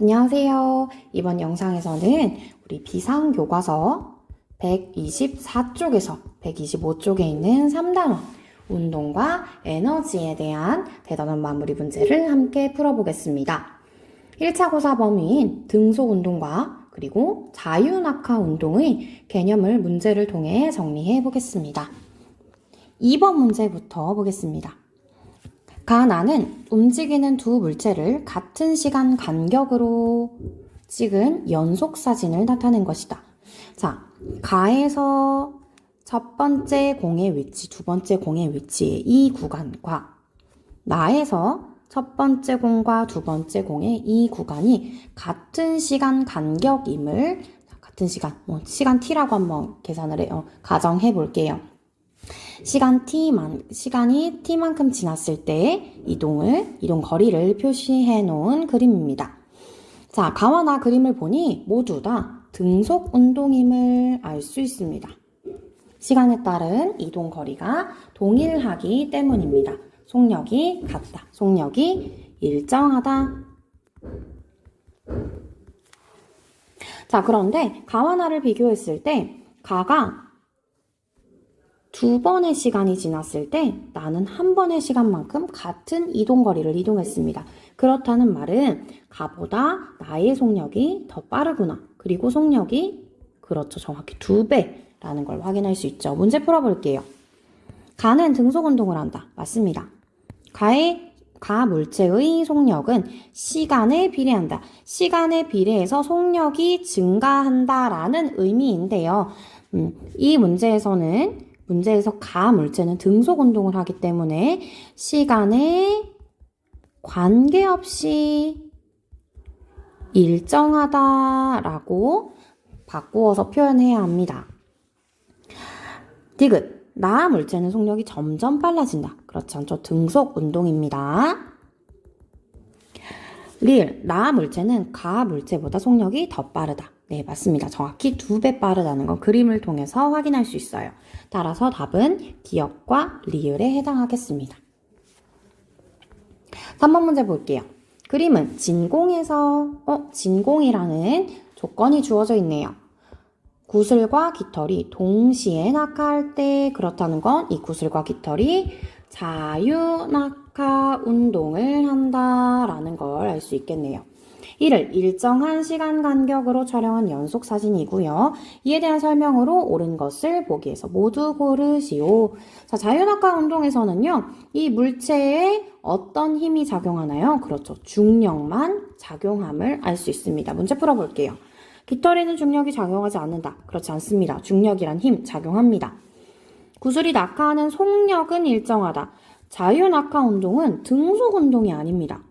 안녕하세요. 이번 영상에서는 우리 비상교과서 124쪽에서 125쪽에 있는 3단원 운동과 에너지에 대한 대단원 마무리 문제를 함께 풀어보겠습니다. 1차 고사 범위인 등속 운동과 그리고 자유낙하 운동의 개념을 문제를 통해 정리해 보겠습니다. 2번 문제부터 보겠습니다. 가나는 움직이는 두 물체를 같은 시간 간격으로 찍은 연속 사진을 나타낸 것이다. 자, 가에서 첫 번째 공의 위치, 두 번째 공의 위치의 이 구간과 나에서 첫 번째 공과 두 번째 공의 이 구간이 같은 시간 간격임을 같은 시간, 뭐 시간 t라고 한번 계산을 해요. 가정해 볼게요. 시간 t만 시간이 t만큼 지났을 때 이동을 이동 거리를 표시해 놓은 그림입니다. 자, 가와 나 그림을 보니 모두 다 등속 운동임을 알 수 있습니다. 시간에 따른 이동 거리가 동일하기 때문입니다. 속력이 같다. 속력이 일정하다. 자, 그런데 가와 나를 비교했을 때 가가 두 번의 시간이 지났을 때 나는 한 번의 시간만큼 같은 이동 거리를 이동했습니다. 그렇다는 말은 가보다 나의 속력이 더 빠르구나. 그리고 속력이 그렇죠. 정확히 두 배라는 걸 확인할 수 있죠. 문제 풀어볼게요. 가는 등속 운동을 한다. 맞습니다. 가의 가 물체의 속력은 시간에 비례한다. 시간에 비례해서 속력이 증가한다라는 의미인데요. 음, 이 문제에서는 문제에서 가 물체는 등속 운동을 하기 때문에 시간에 관계없이 일정하다라고 바꾸어서 표현해야 합니다. 디귿. 나 물체는 속력이 점점 빨라진다. 그렇지 않죠? 등속 운동입니다. 리을. 나 물체는 가 물체보다 속력이 더 빠르다. 네, 맞습니다. 정확히 두 배 빠르다는 건 그림을 통해서 확인할 수 있어요. 따라서 답은 기억과 리을에 해당하겠습니다. 3번 문제 볼게요. 그림은 진공에서, 어, 진공이라는 조건이 주어져 있네요. 구슬과 깃털이 동시에 낙하할 때 그렇다는 건 이 구슬과 깃털이 자유 낙하 운동을 한다라는 걸 알 수 있겠네요. 이를 일정한 시간 간격으로 촬영한 연속 사진이고요. 이에 대한 설명으로 옳은 것을 보기에서 모두 고르시오. 자, 자유낙하 운동에서는요. 이 물체에 어떤 힘이 작용하나요? 그렇죠. 중력만 작용함을 알 수 있습니다. 문제 풀어볼게요. 깃털에는 중력이 작용하지 않는다. 그렇지 않습니다. 중력이란 힘 작용합니다. 구슬이 낙하하는 속력은 일정하다. 자유 낙하 운동은 등속 운동이 아닙니다.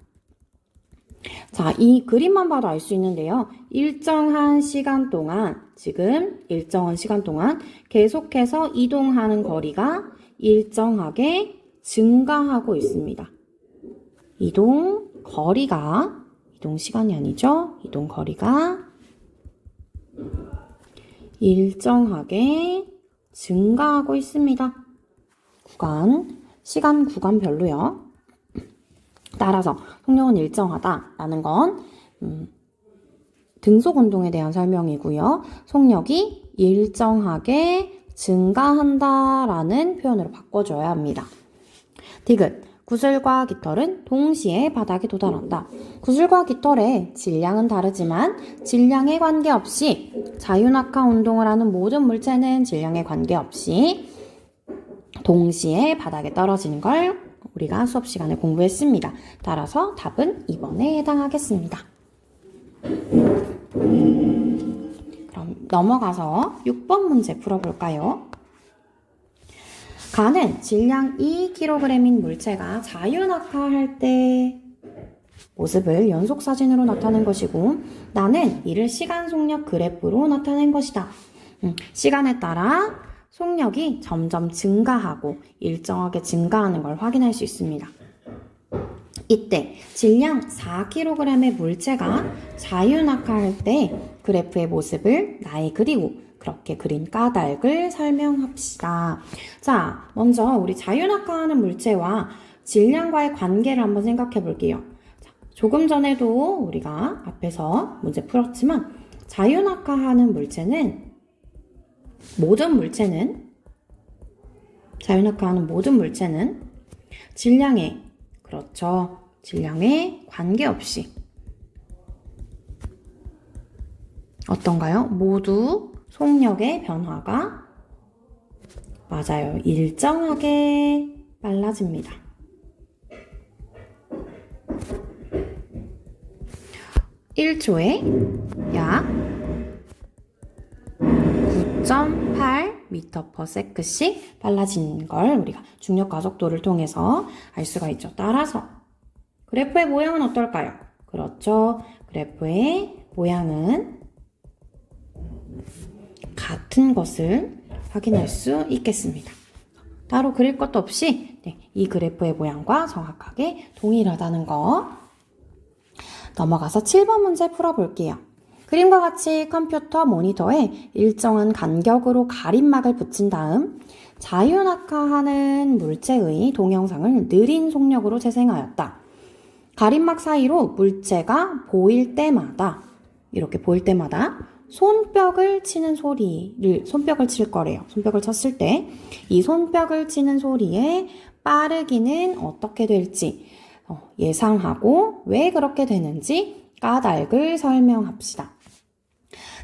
자, 이 그림만 봐도 알 수 있는데요. 일정한 시간 동안, 지금 일정한 시간 동안 계속해서 이동하는 거리가 일정하게 증가하고 있습니다. 이동 거리가, 이동 시간이 아니죠? 이동 거리가 일정하게 증가하고 있습니다. 구간, 시간 구간별로요. 따라서 속력은 일정하다라는 건 음, 등속 운동에 대한 설명이고요. 속력이 일정하게 증가한다라는 표현으로 바꿔줘야 합니다. 디귿 구슬과 깃털은 동시에 바닥에 도달한다. 구슬과 깃털의 질량은 다르지만 질량에 관계없이 자유낙하 운동을 하는 모든 물체는 질량에 관계없이 동시에 바닥에 떨어지는 걸 우리가 수업 시간에 공부했습니다. 따라서 답은 2번에 해당하겠습니다. 그럼 넘어가서 6번 문제 풀어볼까요? 가는 질량 2kg인 물체가 자유낙하할 때 모습을 연속 사진으로 나타낸 것이고 나는 이를 시간 속력 그래프로 나타낸 것이다. 음, 시간에 따라 속력이 점점 증가하고 일정하게 증가하는 걸 확인할 수 있습니다. 이때 질량 4kg의 물체가 자유낙하할 때 그래프의 모습을 나에 그리고 그렇게 그린 까닭을 설명합시다. 자, 먼저 우리 자유낙하하는 물체와 질량과의 관계를 한번 생각해 볼게요. 조금 전에도 우리가 앞에서 문제 풀었지만 자유낙하하는 물체는 모든 물체는 자유낙하하는 모든 물체는 질량에 그렇죠. 질량에 관계없이 어떤가요? 모두 속력의 변화가 맞아요. 일정하게 빨라집니다. 1초에 약 9.8m/s씩 빨라진 걸 우리가 중력 가속도를 통해서 알 수가 있죠. 따라서 그래프의 모양은 어떨까요? 그렇죠. 그래프의 모양은 같은 것을 확인할 수 있겠습니다. 따로 그릴 것도 없이 네, 이 그래프의 모양과 정확하게 동일하다는 거 넘어가서 7번 문제 풀어볼게요. 그림과 같이 컴퓨터 모니터에 일정한 간격으로 가림막을 붙인 다음 자유낙하하는 물체의 동영상을 느린 속력으로 재생하였다. 가림막 사이로 물체가 보일 때마다 이렇게 보일 때마다 손뼉을 치는 소리를 손뼉을 칠 거래요. 손뼉을 쳤을 때 이 손뼉을 치는 소리의 빠르기는 어떻게 될지 어, 예상하고 왜 그렇게 되는지 까닭을 설명합시다.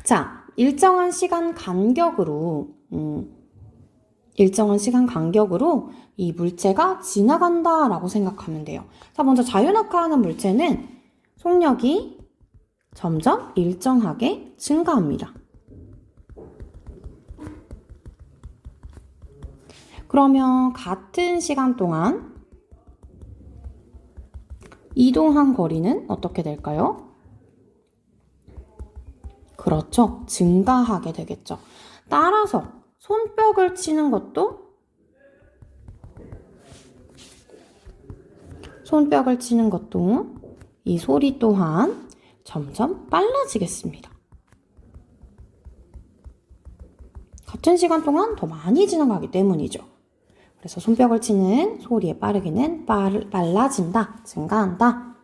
자, 일정한 시간 간격으로 음, 일정한 시간 간격으로 이 물체가 지나간다 라고 생각하면 돼요. 자, 먼저 자유낙하하는 물체는 속력이 점점 일정하게 증가합니다. 그러면 같은 시간 동안 이동한 거리는 어떻게 될까요? 그렇죠. 증가하게 되겠죠. 따라서 손뼉을 치는 것도 손뼉을 치는 것도 이 소리 또한 점점 빨라지겠습니다. 같은 시간 동안 더 많이 지나가기 때문이죠. 그래서 손뼉을 치는 소리의 빠르기는 빨, 빨라진다, 증가한다.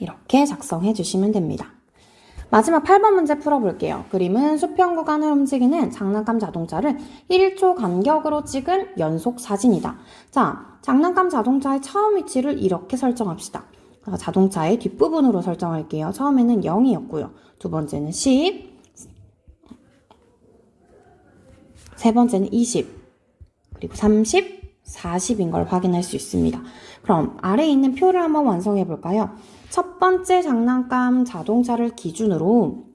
이렇게 작성해 주시면 됩니다. 마지막 8번 문제 풀어볼게요. 그림은 수평 구간을 움직이는 장난감 자동차를 1초 간격으로 찍은 연속 사진이다. 자, 장난감 자동차의 처음 위치를 이렇게 설정합시다. 자, 자동차의 뒷부분으로 설정할게요. 처음에는 0이었고요. 두 번째는 10, 세 번째는 20, 그리고 30, 40인 걸 확인할 수 있습니다. 그럼 아래에 있는 표를 한번 완성해 볼까요? 첫 번째 장난감 자동차를 기준으로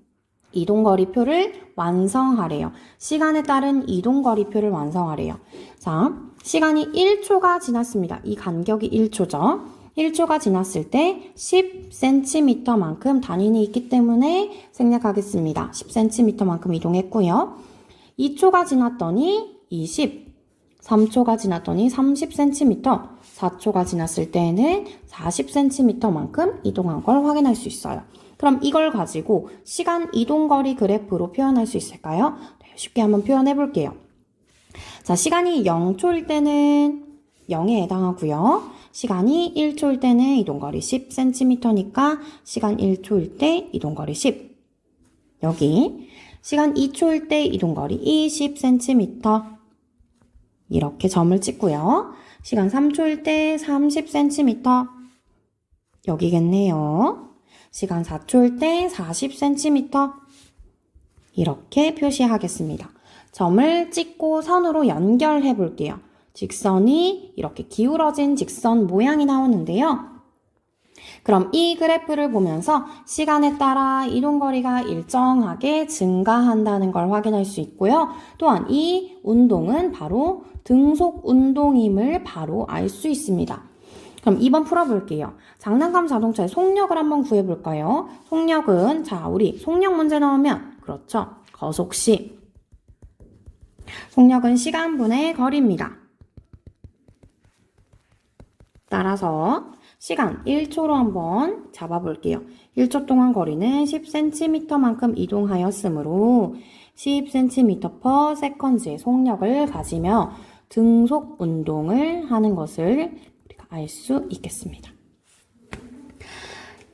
이동거리표를 완성하래요. 시간에 따른 이동거리표를 완성하래요. 자, 시간이 1초가 지났습니다. 이 간격이 1초죠. 1초가 지났을 때 10cm만큼 단위는 있기 때문에 생략하겠습니다. 10cm만큼 이동했고요. 2초가 지났더니 20, 3초가 지났더니 30cm, 4초가 지났을 때에는 40cm만큼 이동한 걸 확인할 수 있어요. 그럼 이걸 가지고 시간 이동거리 그래프로 표현할 수 있을까요? 네, 쉽게 한번 표현해 볼게요. 자, 시간이 0초일 때는 0에 해당하고요. 시간이 1초일 때는 이동거리 10cm니까 시간 1초일 때 이동거리 10. 여기 시간 2초일 때 이동거리 20cm. 이렇게 점을 찍고요. 시간 3초일 때 30cm. 여기겠네요. 시간 4초일 때 40cm. 이렇게 표시하겠습니다. 점을 찍고 선으로 연결해 볼게요. 직선이 이렇게 기울어진 직선 모양이 나오는데요. 그럼 이 그래프를 보면서 시간에 따라 이동거리가 일정하게 증가한다는 걸 확인할 수 있고요. 또한 이 운동은 바로 등속 운동임을 바로 알 수 있습니다. 그럼 2번 풀어볼게요. 장난감 자동차의 속력을 한번 구해볼까요? 속력은, 자, 우리 속력 문제 나오면, 그렇죠. 거속시. 속력은 시간분의 거리입니다. 따라서 시간 1초로 한번 잡아볼게요. 1초 동안 거리는 10cm만큼 이동하였으므로 10cm per second의 속력을 가지며 등속 운동을 하는 것을 우리가 알 수 있겠습니다.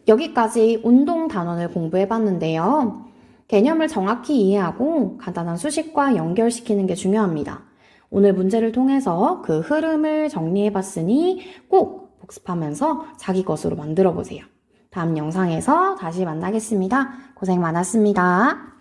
여기까지 운동 단원을 공부해 봤는데요. 개념을 정확히 이해하고 간단한 수식과 연결시키는 게 중요합니다. 오늘 문제를 통해서 그 흐름을 정리해 봤으니 꼭 복습하면서 자기 것으로 만들어 보세요. 다음 영상에서 다시 만나겠습니다. 고생 많았습니다.